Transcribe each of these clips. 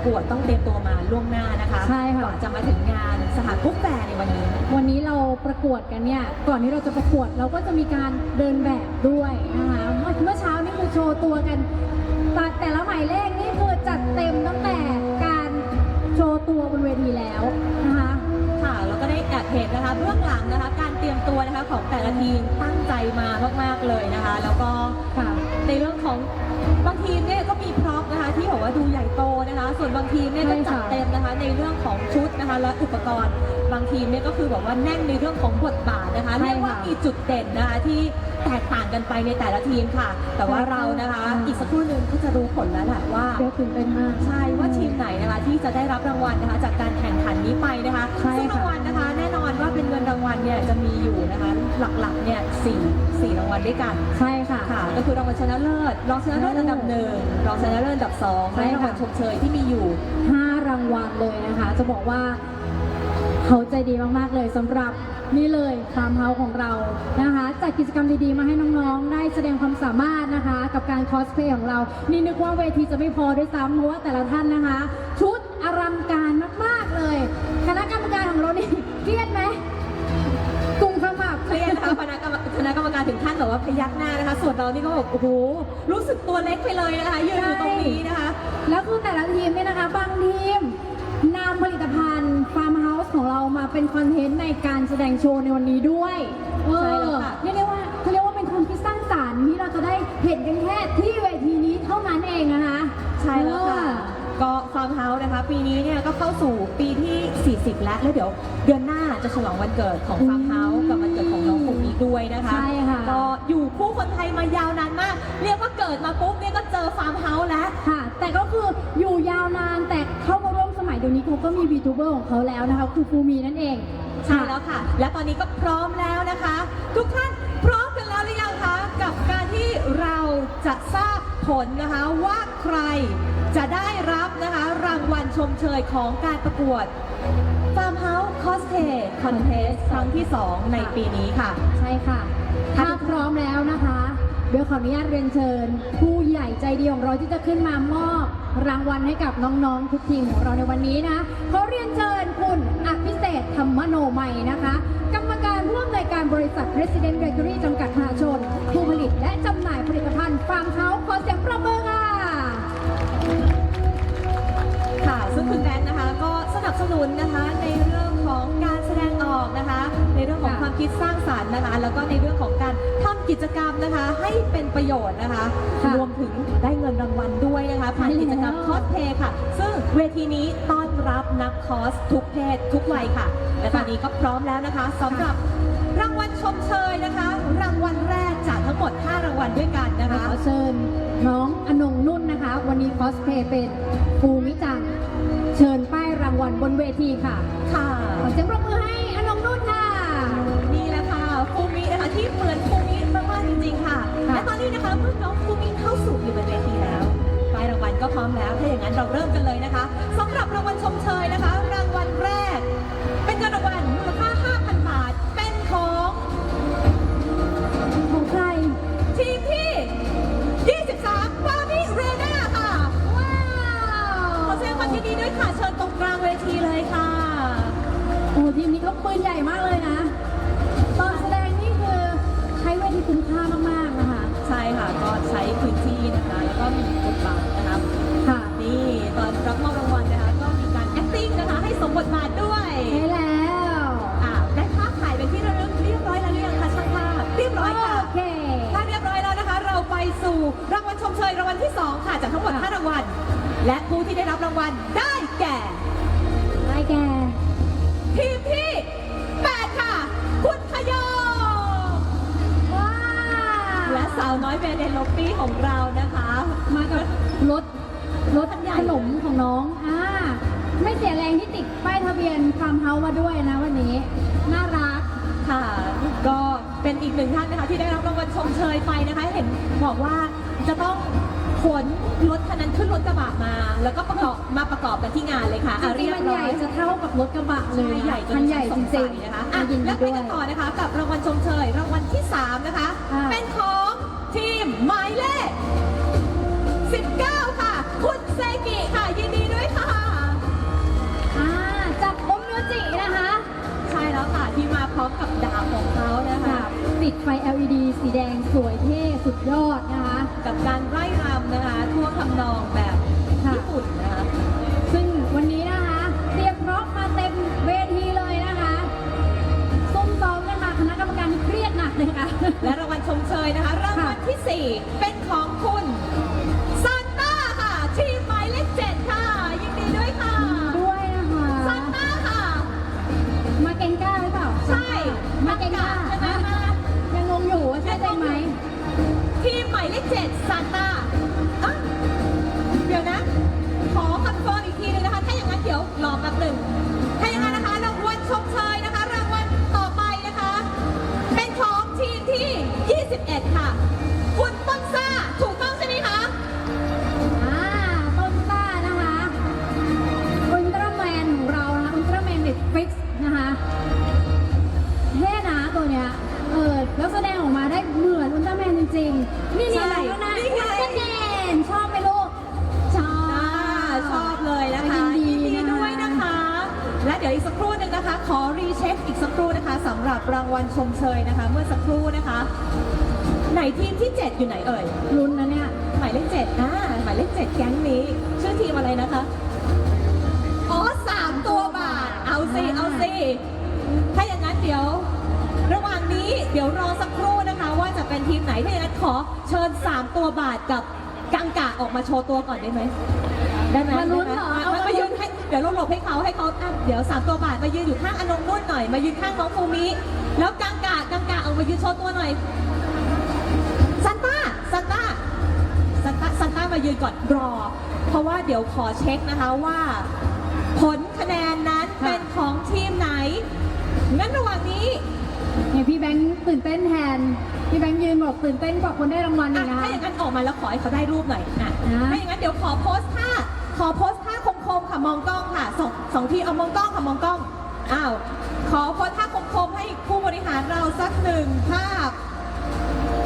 ประกวดต้องเตรียมตัวมาล่วงหน้านะคะใช่ค่ะ ก่อนจะมาถึงงานสถานกุ๊กแฟร์ในวันนี้ วันนี้เราประกวดกันเนี่ยก่อนที่เราจะประกวดเราก็จะมีการเดินแบบด้วยนะคะเมื่อเมื่อเช้านี่คือโชว์ตัวกันแต่แต่ละหมายเลขนี่คือจัดเต็มตั้งแต่การโชว์ตัวบนเวทีแล้วนะคะ ค่ะ แล้วก็ได้แอบเห็นนะคะเบื้องหลังนะคะการเตรียมตัวนะคะของแต่ละทีมตั้งใจมามากๆเลยนะคะ แล้วก็ค่ะในเรื่องของบางทีมเนี่ยก็มีพร็อพนะคะที่บอกว่าดูใหญ่โตนะคะ ส่วนบางทีมเนี่ยก็ใช่จัดค่ะเต็มนะคะ ในเรื่องของชุดนะคะและอุปกรณ์ บางทีมเนี่ยก็คือแบบว่าแน่นในเรื่องของบทบาทนะคะใช่ค่ะเรียกว่ามีจุดเด่นนะคะที่แตกต่างกันไปในแต่ละทีมค่ะ แต่ว่าเรานะคะอ่าอีกสักครู่หนึ่งก็จะรู้ผลแล้วแหละว่า เดี๋ยวตื่นเต้นมาก ใช่ว่าทีมไหนนะคะที่จะได้รับรางวัลนะคะ จากการแข่งขันนี้ไปนะคะใช่ซึ่งค่ะ รางวัลนะคะ แน่นอนว่าเป็นเงินรางวัลเนี่ยจะมีอยู่นะคะหลักๆเนี่ยสี่สี่รางวัลด้วยกัน ใช่ค่ะ ค่ะก็คือรางวัลชนะเลิศรองชนะเลิศอันดับหนึ่งรองชนะเลิศอันดับสองใช่และค่ะ รางวัลชมเชยที่มีอยู่5รางวัลเลยนะคะ จะบอกว่า เขาใจดีมาก ๆ เลยสำหรับนี่เลยฟาร์มเฮาของเรานะคะจัดกิจกรรมดีๆมาให้น้องๆ ได้แสดงความสามารถนะคะ กับการคอสเพลย์ของเรา นี่นึกว่าเวทีจะไม่พอด้วยซ้ำเพราะว่าแต่ละท่านนะคะ ชุดอลังการมากๆเลย คณะกรรมการของเรานี่เครียดไหมกลุ่มขมับเครียดนะคะคณะกรรมคณะกรรมการถึงขั้นแบบว่าพยักหน้านะคะ ส่วนเรานี่ก็แบบโอ้โหรู้สึกตัวเล็กไปเลยนะคะยืนอยู่ตรงนี้นะคะ แล้วคือแต่ละทีมเนี่ยนะคะบางทีมนำผลิตภัณฑ์ฟาร์มเฮาส์ ของเรามาเป็นคอนเทนต์ในการแสดงโชว์ในวันนี้ด้วยเออใช่แล้วค่ะ เรียกได้ว่าเขาเรียกว่าเป็นความคิดสร้างสรรค์ที่เราจะได้เห็นกันแค่ที่เวทีนี้เท่านั้นเองนะคะใช่แล้วค่ะ ก็ฟาร์มเฮาส์นะคะ ปีนี้เนี่ยก็เข้าสู่ปีที่ 40 แล้ว แล้วเดี๋ยวเดือนหน้าจะฉลองวันเกิดของฟาร์มเฮาส์กับวันเกิดของน้องคนนี้ด้วยนะคะใช่ค่ะ ก็อยู่คู่คนไทยมายาวนานมาก เรียกว่าเกิดมาปุ๊บเนี่ยก็เจอฟาร์มเฮาส์แล้ว ค่ะ แต่ก็คืออยู่ยาวนานแต่เข้ามา ร่วมสมัยเดี๋ยวนี้เขาก็มี VTuber ของเขาแล้วนะคะคือฟูมีนั่นเองใช่แล้วค่ะ และตอนนี้ก็พร้อมแล้วนะคะ ทุกท่านพร้อมกันแล้วหรือยังคะกับการที่เราจะทราบผลนะคะว่าใครจะได้รับนะคะรางวัลชมเชยของการประกวด Farm House Cosplay Contest ครั้งที่ 2 ในปีนี้ค่ะ ใช่ค่ะ ถ้าพร้อมแล้วนะคะ เดี๋ยวขออนุญาตเรียนเชิญ ผู้ใหญ่ใจดีของเราที่จะขึ้นมามอบรางวัลให้กับน้องๆทุกทีมของเราในวันนี้นะเขอเรียนเชิญคุณอภิเศษธรรมโนใหม่นะคะ กรรมการผู้อำนวยการบริษัท President Bakery จำกัดมหาชน ผู้ผลิตและจำหน่ายผลิตภัณฑ์ฟาร์มเฮาส์ขอเสียงประมือค่ะค่ะซึ่งคุณแนนะคะ ก็สนับสนุนนะคะในเรื่อง ของการแสดงออกนะคะ ในเรื่องของค่ะความคิดสร้างสรรค์นะคะ แล้วก็ในเรื่องของการทำกิจกรรมนะคะ ให้เป็นประโยชน์นะคะ ค่ะรวมถึงได้เงินรางวัลด้วยนะคะผ่านใช่แล้ว กิจกรรมคอสเพย์ค่ะ ซึ่งเวทีนี้ต้อนรับนักคอสทุกเพศทุกวัยค่ะ และตอนนี้ก็พร้อมแล้วนะคะสำหรับรางวัลชมเชยนะคะ รางวัลแรกจากทั้งหมด 5 รางวัลด้วยกันนะคะขอเชิญน้องอนงนุ่นนะคะ วันนี้คอสเพลย์เป็นภูมิจัน วัลบนเวทีค่ะ ค่ะขอเสียงปรบมือให้อนงนุ่นค่ะ นี่แหละค่ะฟูมินะคะที่เหมือนฟูมิมากๆจริงๆค่ะ ค่ะ และตอนนี้นะคะเมื่อน้องฟูมิเข้าสู่อยู่บนเวทีแล้วป้ายรางวัลก็พร้อมแล้ว ถ้าอย่างนั้นเราเริ่มกันเลยนะคะสำหรับรางวัลชมเชยนะคะ รางวัลแรก เป็นเงินรางวัล และผู้ที่ได้รับรางวัลได้แก่ ได้แกทีมที่ 8 ค่ะ คุณขยมว้าและสาวน้อยเบเนลปปี้ของเรานะคะ มากับรถรถคันใหญ่ขนมของน้องอ่าไม่เสียแรงที่ติดป้ายทะเบียนฟาร์มเฮาส์มาด้วยนะวันนี้ น่ารักค่ะ ก็เป็นอีกหนึ่งท่านนะคะที่ได้รับรางวัลชมเชยไปนะคะ เห็นบอกว่าจะต้อง ขนรถคันนั้นขึ้นรถกระบะมา แล้วก็ประกอบมาประกอบกันที่งานเลยค่ะจอะริเรีงยๆบมันร้ใหอญ่ยจะเท่ากับรถกระบะเลยใหญ่จนมันใหญ่สจงริสังยๆนะคะอะอะยินดีแล้วไปด้วยกันต่อนะคะ กับรางวัลชมเชยรางวัลที่ 3 นะคะอะเป็นของทีมหมายเลข 19 ค่ะ คุณเซกิค่ะยินดีด้วยค่ะอ่าจากบมมิวจินะคะ ใช่แล้วค่ะที่มาพร้อมกับดาบของเขานะคะค่ะติดไฟ LED สีแดงสวยเท่สุดยอดนะคะ กับการไร่รำ นะคะท่วงทำนองแบบค่ะญี่ปุ่นนะคะ ซึ่งวันนี้นะคะเตรียมพร้อมมาเต็มเวทีเลยนะคะซุ่มซ้อมกันมาคณะกรรมการนี่เครียดหนักเลยค่ะ และรางวัลชมเชยนะคะ รางวัลที่ 4 เป็นของคุณซานต้าค่ะ ทีมหมายเลข7ค่ะ ยินดีด้วยค่ะ ด้วยนะคะซานต้าค่ะ มาเก่งกล้าหรือเปล่าใช่มาเก่งกล้าใช่ไหมฮะยังงงอยู่ว่าใช่ใจไหม ทีมหมายเลข7ซานต้า 21ค่ะ คุณต้นซ่าถูกต้องใช่ไหมคะอ่าต้นต้านะคะอุลตร้าแมนของเรานะคะอุลตร้าแมนเน็ตฟิกนะคะเท่นะตัวเนี้ยเออแล้วแสดงออกมาได้เหมือนอุลตร้าแมนจริงๆ นี่นี่ใช่อะไรแล้วนะนี่ไง อุลตร้าแมนชอบไหมลูกชอบ อ่าชอบเลยนะคะยินดีดีนะคะ ด้วยนะคะ และเดี๋ยวอีกสักครู่หนึ่งนะคะ ขอรีเช็คอีกสักครู่นะคะสำหรับรางวัลชมเชยนะคะ เมื่อสักครู่นะคะ ไหนทีมที่ 7 อยู่ไหนเอ่ยลุ้นนะเนี่ยหมายเลขเจ็ดอ่าหมายเลขเจ็ดแก๊งนี้ ชื่อทีมอะไรนะคะ อ๋อสามตัวบาท เอาสิเอาสิถ้าอย่างนั้นเดี๋ยว ระหว่างนี้เดี๋ยวรอสักครู่นะคะ ว่าจะเป็นทีมไหนถ้าอย่างนั้นขอเชิญ 3 ตัวบาทกับกังกะออกมาโชว์ตัวก่อนได้ไหมได้ไหมมาลุ้นได้เหรอไมเอามามามายืนให้เดี๋ยวเราหลบให้เขาให้เขาอะเดี๋ยวสามตัวบาทมายืนอยู่ข้างอนงนุ่นหน่อย มายืนข้างน้องฟูมิ แล้วกังกะกังกะออกมายืนโชว์ตัวหน่อย ซันต้าซันต้าซันต้าซันต้ามายืนก่อนรอ เพราะว่าเดี๋ยวขอเช็คนะคะว่า ผลคะแนนนั้นค่ะเป็นของทีมไหน งั้นระหว่างนี้เนี่ยพี่แบงค์ตื่นเต้นแทน พี่แบงค์ยืนบอกตื่นเต้นกว่าคนได้รางวัลอีอะกนะคะถ้าอย่างนั้นออกมาแล้วขอให้เขาได้รูปหน่อยอะอะ ถ้าอย่างนั้นเดี๋ยวขอโพสท่าขอโพสท่าคมๆค่ะมองกล้องค่ะสองสองทีเอามองกล้องค่ะมองกล้องอ้าวขอโพสท่าคมๆให้ผู้บริหารเราสักหนึ่งภาพ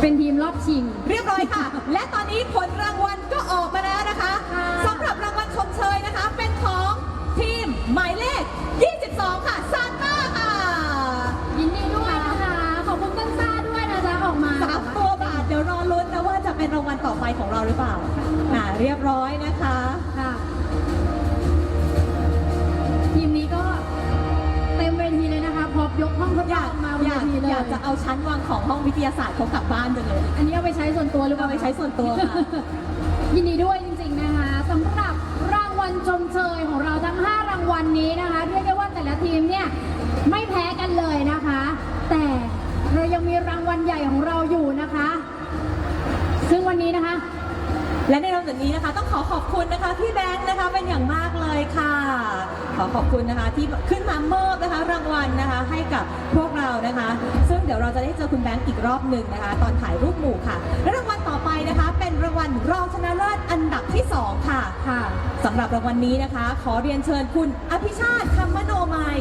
เป็นทีมรอบชิง เรียบร้อยค่ะ และตอนนี้ผลรางวัลก็ออกมาแล้วนะคะค่ะ สำหรับรางวัลชมเชยนะคะ เป็นของทีมหมายเลข 22 ค่ะซานต้าค่ะยินดีด้วยนะคะ ขอบคุณต้นซ่าด้วยนะจ๊ะออกมา สามตัวบาทเดี๋ยวรอลุ้นนะว่าจะเป็นรางวัลต่อไปของเราหรือเปล่าอ่าเรียบร้อยนะคะ ยนะคะพร้อมยกห้องทดอลยาอกงมาบนอเวยากทีเลยอยากจะเอาชั้นวางของห้องวิทยาศาสตร์เขากลับบ้านจังเลย อันนี้เอาไปใช้ส่วนตัวหรือเปเอาล่าไปใช้ส่วนตัวค่ะ ยินดีด้วยจริงๆนะคะสำหรับรางวัลชมเชยของเราทั้ง 5 รางวัลนี้นะคะเรียกได้ว่าแต่ละทีมเนี่ยไม่แพ้กันเลยนะคะ แต่เรายังมีรางวัลใหญ่ของเราอยู่นะคะ ซึ่งวันนี้นะคะ และในลำดับนี้นะคะต้องขอขอบคุณนะคะพี่แบงค์นะคะเป็นอย่างมากเลยค่ะ ขอขอบคุณนะคะที่ขึ้นมามอบนะคะรางวัลนะคะให้กับพวกเรานะคะ ซึ่งเดี๋ยวเราจะได้เจอคุณแบงค์อีกรอบหนึ่งนะคะ ตอนถ่ายรูปหมู่ค่ะ และรางวัลต่อไปนะคะ เป็นรางวัลรองชนะเลิศอันดับที่สองค่ะค่ะสำหรับรางวัลนี้นะคะ ขอเรียนเชิญคุณอภิชาติคำมโนมัย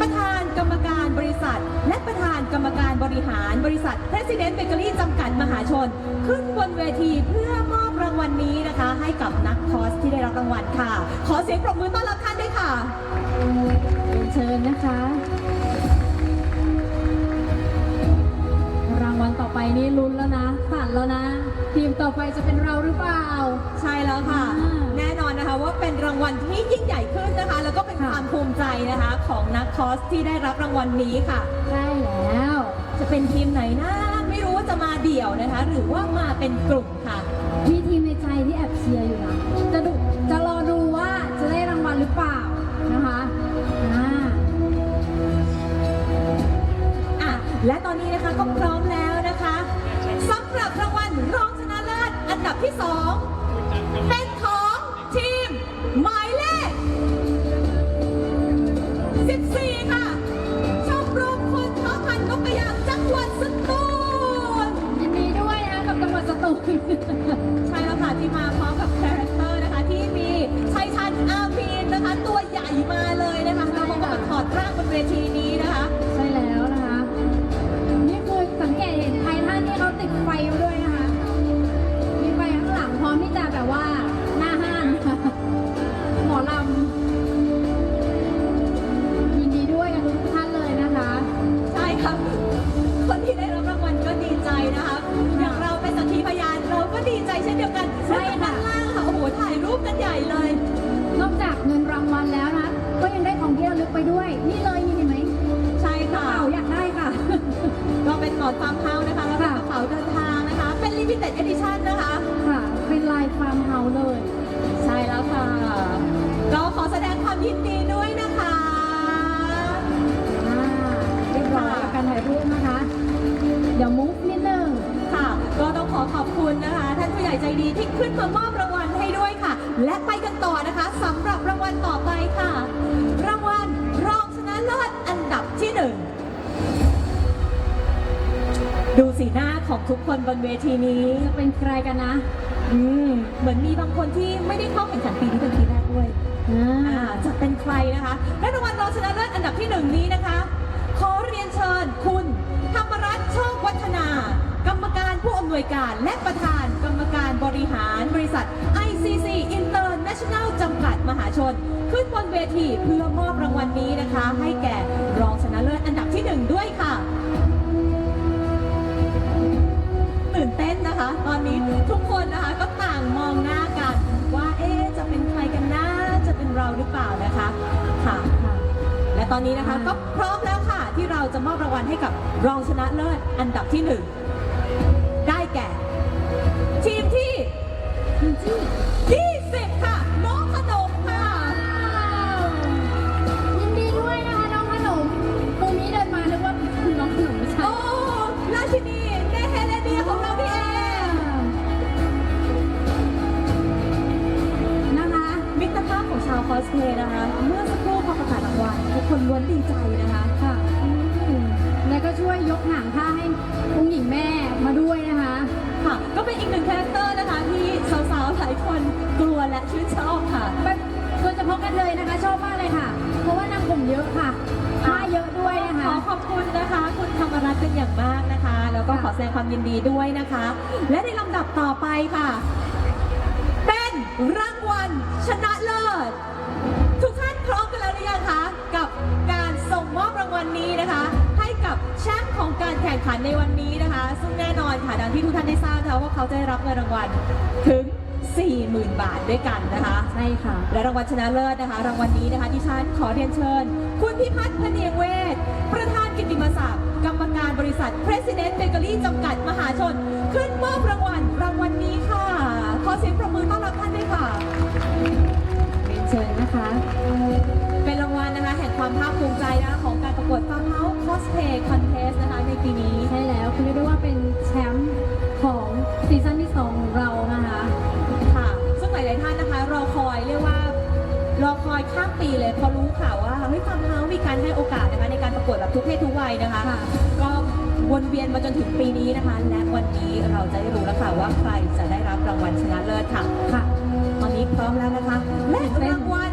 ประธานกรรมการบริษัท และประธานกรรมการบริหารบริษัท President Bakery จำกัดมหาชน ขึ้นบนเวทีเพื่อมอบรางวัลนี้นะคะ ให้กับนักคอร์สที่ได้รับรางวัลค่ะ ขอเสียงปรบมือต้อนรับท่านด้วยค่ะเรียนเชิญนะคะ รางวัลต่อไปนี่ลุ้นแล้วนะสั่นแล้วนะ ทีมต่อไปจะเป็นเราหรือเปล่า ใช่แล้วค่ะ อ่าแน่นอนนะคะว่าเป็นรางวัลที่ยิ่งใหญ่ขึ้นนะคะ แล้วก็เป็นค่ะ ความภูมิใจนะคะ ของนักคอร์สที่ได้รับรางวัลนี้ค่ะ ใช่แล้ว จะเป็นทีมไหนนะ เดี่ยวนะคะ หรือว่ามาเป็นกลุ่มค่ะมีทีมในใจที่แอบเชียร์อยู่นะ จะดูจะรอดูว่าจะได้รางวัลหรือเปล่านะคะอ่าอะและตอนนี้นะคะก็พร้อมแล้วนะคะสำหรับรางวัลรองชนะเลิศอันดับที่สองเป็นของทีมหมายเลข 14 ค่ะ ใช่แล้วค่ะที่มาพร้อมกับคาแรคเตอร์นะคะ ที่มีชัยชันอาพีนนะคะ ตัวใหญ่มาเลยนะคะเรามาถอดร่างบนเวทีนี้ ใช่ค่ะล่างค่ะ โอ้โห ถ่ายรูปกันใหญ่เลย นอกจากเงินรางวัลแล้วนะ ก็ยังได้ของเที่ยวลึกไปด้วย นี่เลยนี่เห็นไหมใช่ค่ะ เป๋าอยากได้ค่ะ ก็เป็นหลอดวามเฮานะคะ แล้วก็กระเป๋าเดินทางนะคะ เป็นลิมิเต็ดเอดิชั่นนะคะ ค่ะ เป็นลายความเฮาเลย ใช่แล้วค่ะ ก็ขอแสดงความยินดีด้วยนะคะเรียบร้อยกับารถ่ายรูปนะคะ เดี๋ยวมุ้ง อขอขอบคุณนะคะ ท่านผู้ใหญ่ใจดีที่ขึ้นมามอบรางวัลให้ด้วยค่ะ และไปกันต่อนะคะสำหรับรางวัลต่อไปค่ะ รางวัลรองชนะเลิศอันดับที่หนึ่งดูสีหน้าของทุกคนบนเวทีนี้จะเป็นใครกันนะ อืมเหมือนมีบางคนที่ไม่ได้เข้าแข่งขันปีนี้เป็นปีแรกด้วยอ่าจะเป็นใครนะคะและรางวัลรองชนะเลิศอันดับที่หนึ่งนี้นะคะ ขอเรียนเชิญคุณ ธรรมรัตน์โชควัฒนา กรรมการผู้อำนวยการและประธานกรรมการบริหารบริษัท ICC International จำกัดมหาชน ขึ้นบนเวทีเพื่อมอบรางวัลนี้นะคะ ให้แก่รองชนะเลิศอันดับที่หนึ่งด้วยค่ะ ตื่นเต้นนะคะ ตอนนี้ทุกคนนะคะก็ต่างมองหน้ากัน ว่าเอ๊จะเป็นใครกันนะจะเป็นเราหรือเปล่านะคะค่ะและตอนนี้นะคะก็พร้อมแล้วค่ะ ที่เราจะมอบรางวัลให้กับรองชนะเลิศอันดับที่หนึ่ง คุณจี้20ค่ะ น้องขนมค่ะ ยินดีด้วยนะคะน้องขนมตรงนี้เดินมานึกว่าน้องขนมไม่ใช่โอ้ราชินีเนเฮเลเดียของเราพี่เองนะคะ มิตรภาพของชาวคอสเพลย์นะคะ เมื่อสักครู่พอประกาศรางวัลทุกคนล้วนดีใจนะคะค่ะอืมแล้วก็ช่วยยกหางผ้าให้องค์หญิงแม่มาด้วยนะคะ ค่ะ ก็เป็นอีกหนึ่งคาแรคเตอร์ กลัวและชื่นชอบค่ะแบบโดยเฉพาะกระเทยนะคะ ชอบมากเลยค่ะ เพราะว่านางผมเยอะค่ะผ้าเยอะด้วยนะขคะอขอบคุณนะคะ คุณธรรมรัตน์เป็นอย่างมากนะคะ แล้วก็ขอแสดงความยินดีด้วยนะคะ และในลำดับต่อไปค่ะ เป็นรางวัลชนะเลิศ ทุกท่านพร้อมกันแล้วหรือยังคะกับการส่งมอบรางวัลนี้นะคะ ให้กับแชมป์ของการแข่งขันในวันนี้นะคะ ซึ่งแน่นอนค่ะดังที่ทุกท่านได้ทราบนะคะว่าเขาจะได้รับเงินรางวัลถึง 40,000 บาทด้วยกันนะคะ ใช่ค่ะ และรางวัลชนะเลิศนะคะ รางวัลนี้นะคะดิฉันขอเรียนเชิญ คุณพิพัฒน์พเนียงเวทประธานกิตติมศักดิ์กรรมการบริษัท President Bakery จำกัดมหาชน ขึ้นมอบรางวัลรางวัลนี้ค่ะ ขอเสียงประมือต้อนรับท่านด้วยค่ะเรียนเชิญนะคะ เป็นรางวัลนะคะ แห่งความภาคภูมิใจนะคะของการประกวด Farm House Cosplay Contest นะคะในปีนี้ ใช่แล้วคุณเรียกได้ว่าเป็นแชมป์ของซีซั่นที่2ของเรา ลาย ๆ ท่านนะคะ รอคอยเรียกว่ารอคอยข้ามปีเลยพอรู้ข่าวว่าเฮ้ยฟาร์มเฮาส์มีการให้โอกาสนะคะในการประกวดแบบทุกเพศทุกวัยนะคะคะ ก็วนเวียนมาจนถึงปีนี้นะคะ และวันนี้เราจะได้รู้แล้วค่ะว่าใครจะได้รับรางวัลชนะเลิศค่ะค่ะ ตอนนี้พร้อมแล้วนะคะและรางวัล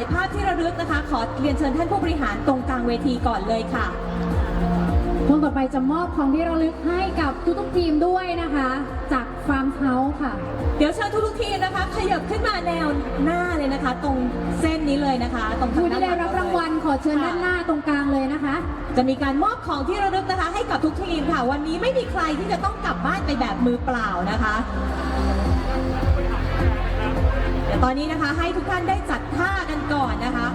าถ่ายภาพที่ระลึกนะคะ ขอเรียนเชิญท่านผู้บริหารตรงกลางเวทีก่อนเลยค่ะช่วงต่อไปจะมอบของที่ระลึกให้กับทุกๆทีมด้วยนะคะ จากฟาร์มเฮาส์ค่ะ เดี๋ยวเชิญทุกๆทีมนะคะ ขยับขึ้นมาแนวหน้าเลยนะคะ ตรงเส้นนี้เลยนะคะ ตรงทางผู้ด้าที่นหได้ลัรับรางวัลขอเชิญด้านหน้าตรงกลางเลยนะคะ จะมีการมอบของที่ระลึกนะคะ ให้กับทุกทีมค่ะ วันนี้ไม่มีใครที่จะต้องกลับบ้านไปแบบมือเปล่านะคะเดี๋ยวตอนนี้นะคะให้ทุกท่านได้จัดท่ากันก่อนนะคะ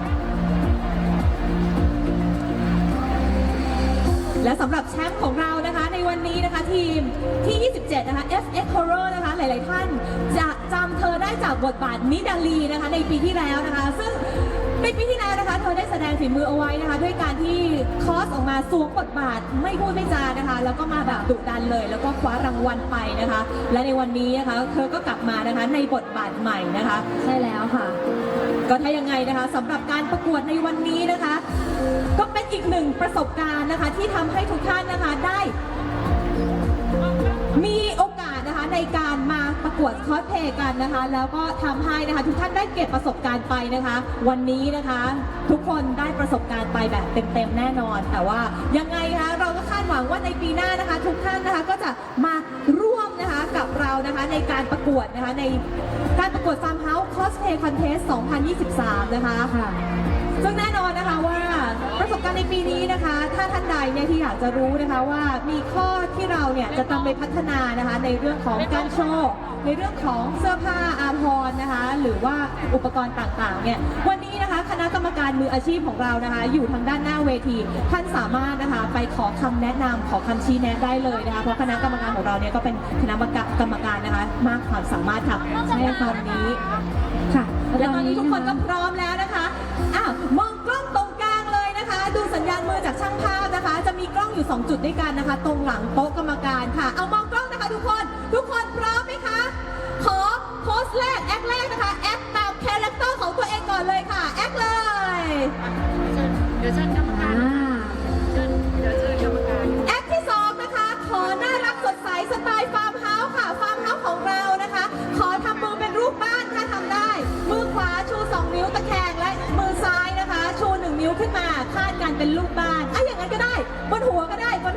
และสำหรับแชมป์ของเรานะคะในวันนี้นะคะทีมที่ 27 นะคะ FX Horror นะคะ หลาย ๆ ท่านจะจำเธอได้จากบทบาทนิดาลีนะคะในปีที่แล้วนะคะ ซึ่ง ในปีที่แล้วนะคะ เธอได้แสดงฝีมือเอาไว้นะคะ ด้วยการที่คอสออกมาสวมบทบาทไม่พูดไม่จานะคะ แล้วก็มาแบบดุดันเลย แล้วก็คว้ารางวัลไปนะคะ และในวันนี้นะคะ เธอก็กลับมานะคะในบทบาทใหม่นะคะ ใช่แล้วค่ะ ก็ถ้ายังไงนะคะสำหรับการประกวดในวันนี้นะคะ ก็เป็นอีกหนึ่งประสบการณ์นะคะ ที่ทำให้ทุกท่านนะคะได้ มีโอกาสนะคะ ในการมาประกวดคอสเพลย์กันนะคะ แล้วก็ทำให้นะคะ ทุกท่านได้เก็บประสบการณ์ไปนะคะ วันนี้นะคะ ทุกคนได้ประสบการณ์ไปแบบเต็มๆแน่นอน แต่ว่ายังไงคะเราก็คาดหวังว่าในปีหน้านะคะ ทุกท่านนะคะก็จะมาร่วมนะคะกับเรานะคะในการประกวดนะคะในการประกวด Farm House Cosplay Contest 2023 นะคะ ซึ่งแน่นอนนะคะว่าประสบการณ์ในปีนี้นะคะ ถ้าท่านใดเนี่ยที่อยากจะรู้นะคะว่ามีข้อที่เราเนี่ยจะต้องไปพัฒนานะคะในเรื่องของการโชว์ในเรื่องของเสื้อผ้าอาภรณ์นะคะ หรือว่าอุปกรณ์ต่างๆเนี่ยวันนี้นะคะคณะกรรมการมืออาชีพของเรานะคะ อยู่ทางด้านหน้าเวที ท่านสามารถนะคะไปขอคำแนะนำขอคำชี้แนะได้เลยนะคะเพราะคณะกรรมการของเราเนี่ยก็เป็นคณะกรรมการนะคะ มากความสามารถค่ะในตอนนี้ค่ะและตอนนี้ทุกคนก็ะพร้อมแล้วนะคะ อ้าวมองกล้องตรงกลางเลยนะคะ ดูสัญญาณมือจากช่างภาพนะคะ จะมีกล้องอยู่ 2 จุดด้วยกันนะคะ ตรงหลังโต๊ะกรรมการค่ะ เอามองกล้องนะคะ ทุกคน ทุกคนพร้อมไหมคะ ขอโพสแรกแอคแรกนะคะ แอคตามคาแรคเตอร์ของตัวเองก่อนเลยค่ะ แอคเลย เดี๋ยวเชิญกรรม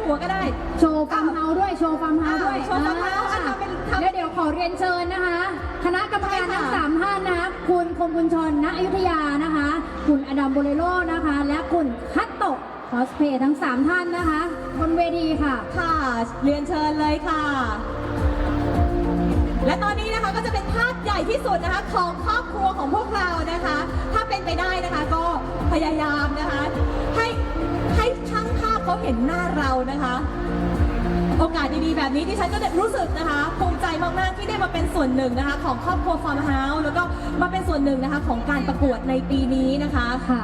หัวก็ได้โชว์ฟาร์มเฮาส์ด้วยโชว์ฟาร์มเฮาส์ด้วยอ่าโชว์ฟาร์มเฮาส์อะทำเป็นทำเดี๋ยวเดี๋ยวขอเรียนเชิญนะคะ คณะกรรมการใช่ค่ะทั้งสามท่านนะคะคุณคมกุญชรณอยุธยานะคะ คุณอดัมโบเลโรนะคะ และคุณคัตโตะคอสเพย์ทั้งสามท่านนะคะบนเวทีค่ะ ค่ะเรียนเชิญเลยค่ะ และตอนนี้นะคะก็จะเป็นภาพใหญ่ที่สุดนะคะของครอบครัวของพวกเรานะคะ ถ้าเป็นไปได้นะคะก็พยายามนะคะ เขาเห็นหน้าเรานะคะ โอกาสดีๆแบบนี้ที่ฉันก็ได้รู้สึกนะคะภูมิใจมากๆที่ได้มาเป็นส่วนหนึ่งนะคะ ของครอบครัวฟาร์มเฮาส์แล้วก็มาเป็นส่วนหนึ่งนะคะ ของการประกวดในปีนี้นะคะค่ะ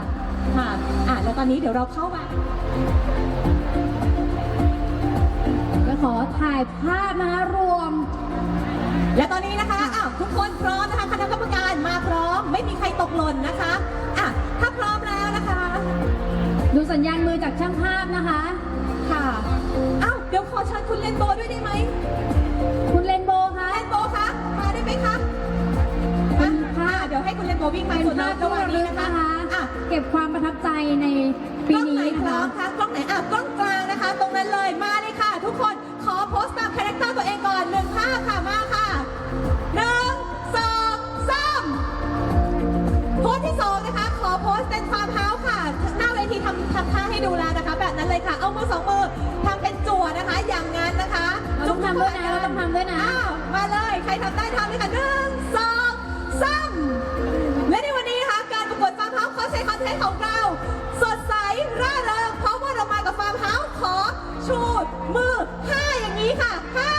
ค่ะอะแล้วตอนนี้เดี๋ยวเราเข้ามาก็ขอถ่ายภาพนะคะรวม และตอนนี้นะคะอ้าวทุกคนพร้อมนะคะคณะกรรมการมาพร้อม ไม่มีใครตกหล่นนะคะอะถ้าพร้อมแล้วนะคะ ดูสัญญาณมือจากช่างภาพนะคะ ค่ะ อ้าวเดี๋ยวขอเชิญคุณเลนโบด้วยได้ไหม คุณเรนโบว์คะเลนโบคะ มาได้ไหมคะเป็มานภาพอะ เดี๋ยวให้คุณเลนโบวิ่งไปเป็นส่วนภาเราพระที่หว่างระนี้ลึกนะคะนะคะอะเก็บความประทับใจในกปีล้องไหนนี้พนะร้อคะมคะกล้องไหนอะกล้องกลางนะคะ ตรงนั้นเลย มาเลยค่ะ ทุกคน ขอโพสต์ตามคาแรคเตอร์ตัวเองก่อนหนึ่งภาพค่ะ มาค่ะ ให้ดูแล้วนะคะ แบบนั้นเลยค่ะ เอามือสองมือทำเป็นจั่วนะคะ อย่างนั้นนะคะเราต้องทำด้วยนะเราต้องทำด้วยนะอ้าวมาเลย ใครทำได้ทำเลยค่ะหนึ่งสองสามและในวันนี้นะคะการประกวดฟาร์มเฮาส์คอสเพลย์คอนเทนต์ของเรา สดใสร่าเริงเพราะว่าเรามากับฟาร์มเฮาส์ขอชูมือห้าอย่างนี้ค่ะห้า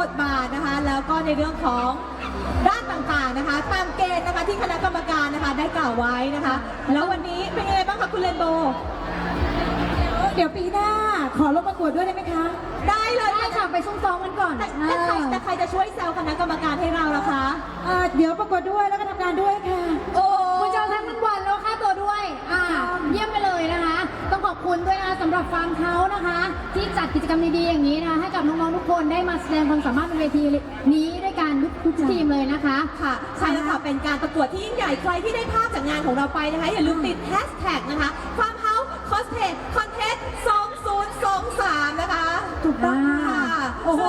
บทบาทนะคะ แล้วก็ในเรื่องของด้านต่างๆนะคะ ตามเกณฑ์นะคะที่คณะกรรมการนะคะได้กล่าวไว้นะคะ แล้ววันนี้เป็นยังไงบ้างคะคุณเรนโบเดี๋ยวปีหน้าขอลงประกวดด้วยได้ไหมคะได้เลยได้ค่ะค่ะไปซุ่มซ้อมกันก่อนแต่แต่ใครแต่ใครจะช่วยแซวคณะกรรมการให้เราล่ะคะ เอ่อเดี๋ยวประกวดด้วยแล้วก็ทำงานด้วยค่ะ โอ้ คุณด้วยนะสำหรับฟาร์มเฮานะคะ ที่จัดกิจกรรมดีๆอย่างนี้นะให้กับน้องๆทุกคนได้มาแสดงความสามารถในเวทีนี้ด้วยกันทุกทีมเลยนะคะ ค่ะใช่แล้วค่ะเป็นการประกวดที่ยิ่งใหญ่ใครที่ได้ภาพจากงานของเราไปนะคะ อย่าลืมติดแฮชแท็กนะคะความเฮาคอสเพลคอนเทนต์2023 นะคะ ถูกต้องค่ะ โอ้โห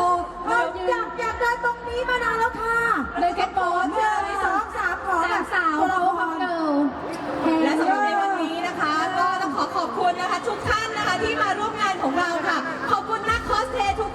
เราอยากอยากได้ตรงนี้มานานแล้วค่ะเลยแค่โอสเจอร์สองสามขอแบบสาว ขอบคุณนะคะ ทุกท่านนะคะที่มาร่วมงานของเราค่ะ ขอบคุณนักคอสเพลย์ทุก